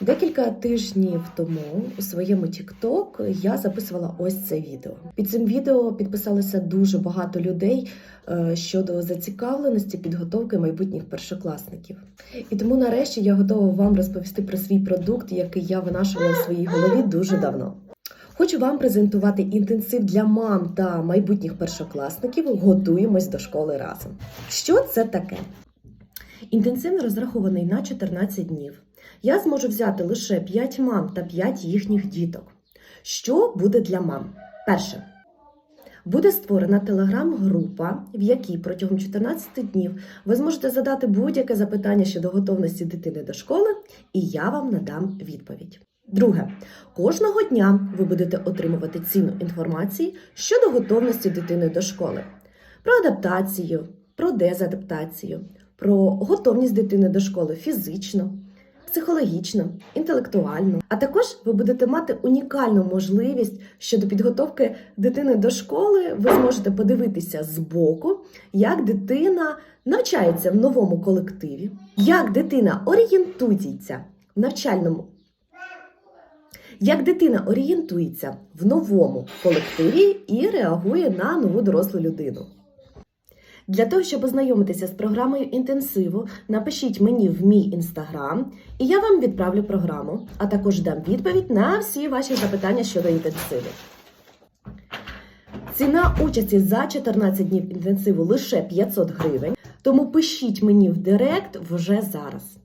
Декілька тижнів тому у своєму TikTok я записувала ось це відео. Під цим відео підписалося дуже багато людей е, щодо зацікавленості підготовки майбутніх першокласників. І тому нарешті я готова вам розповісти про свій продукт, який я винашувала у своїй голові дуже давно. Хочу вам презентувати інтенсив для мам та майбутніх першокласників. Готуємось до школи разом. Що це таке? Інтенсив розрахований на 14 днів. Я зможу взяти лише 5 мам та 5 їхніх діток. Що буде для мам? Перше. Буде створена телеграм-група, в якій протягом 14 днів ви зможете задати будь-яке запитання щодо готовності дитини до школи, і я вам надам відповідь. Друге, кожного дня ви будете отримувати цінну інформацію щодо готовності дитини до школи, про адаптацію, про дезадаптацію, про готовність дитини до школи фізично, психологічно, інтелектуально. А також ви будете мати унікальну можливість щодо підготовки дитини до школи. Ви зможете подивитися збоку, як дитина навчається в новому колективі, як дитина орієнтується в навчальному. Як дитина орієнтується в новому колективі і реагує на нову дорослу людину. Для того, щоб ознайомитися з програмою інтенсиву, напишіть мені в мій інстаграм, і я вам відправлю програму, а також дам відповідь на всі ваші запитання щодо інтенсиву. Ціна участі за 14 днів інтенсиву лише 500 гривень, тому пишіть мені в директ вже зараз.